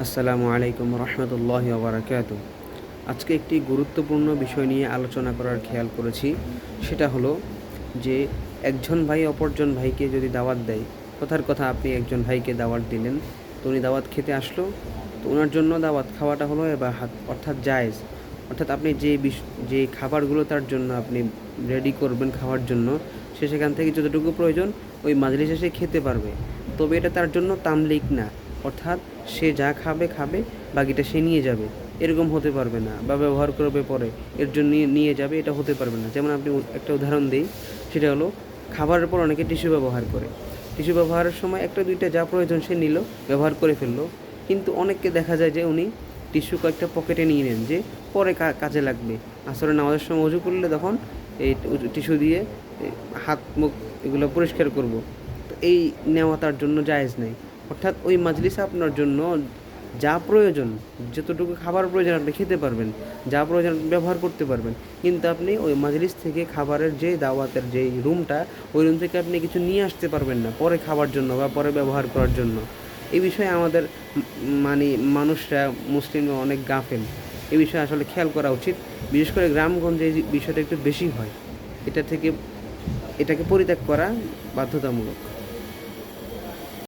আসসালামু আলাইকুম রহমতুল্লাহ বারাকাত আজকে একটি গুরুত্বপূর্ণ বিষয় নিয়ে আলোচনা করার খেয়াল করেছি। সেটা হলো যে একজন ভাই অপরজন ভাইকে যদি দাওয়াত দেয়, কথার কথা আপনি একজন ভাইকে দাওয়াত দিলেন, তো উনি দাওয়াত খেতে আসলো, তো ওনার জন্য দাওয়াত খাওয়াটা হলো এবার হাত- অর্থাৎ জায়েজ। অর্থাৎ আপনি যে বিষ- যে খাবারগুলো তার জন্য আপনি রেডি করবেন খাওয়ার জন্য, সে সেখান থেকে যতটুকু প্রয়োজন, ওই মাজলিসে সে খেতে পারবে। তবে এটা তার জন্য তামলিক না। অর্থাৎ সে যা খাবে খাবে, বাকিটা সে নিয়ে যাবে। এরকম হতে পারবে না বা ব্যবহার করবে পরে। এর জন্য নিয়ে- যাবে, এটা হতে পারবে না। যেমন আপনি একটা উদাহরণ দিই, সেটা হলো খাবারের পর অনেকে টিস্যু ব্যবহার করে। টিস্যু ব্যবহারের সময় একটা, দুইটা যা প্রয়োজন সে নিল, ব্যবহার করে ফেলল। কিন্তু অনেককে দেখা যায় যে উনি টিস্যু কয়েকটা পকেটে নিয়ে নেন যে পরে কাজে লাগবে। আসলে নামাজের সময় উজু করলে তখন এই টিস্যু দিয়ে হাত, মুখ এগুলো পরিষ্কার করব। তো এই নেওয়া তার জন্য জায়েজ নেই। অর্থাৎ ওই মাজলিসে আপনার জন্য যা প্রয়োজন, যতটুকু খাবার প্রয়োজন আপনি খেতে পারবেন, যা প্রয়োজন ব্যবহার করতে পারবেন, কিন্তু আপনি ওই মাজলিস থেকে খাবারের যে দাওয়াতের যেই রুমটা, ওই রুম থেকে আপনি কিছু নিয়ে আসতে পারবেন না, পরে খাবার জন্য বা পরে ব্যবহার করার জন্য। এই বিষয়ে আমাদের মানে মানুষরা, মুসলিমরা অনেক গাফেল। এই বিষয়ে আসলে খেয়াল করা উচিত। বিশেষ করে গ্রামগঞ্জে এই বিষয়টা একটু বেশি হয়। এটা থেকে, এটাকে পরিত্যাগ করা বাধ্যতামূলক।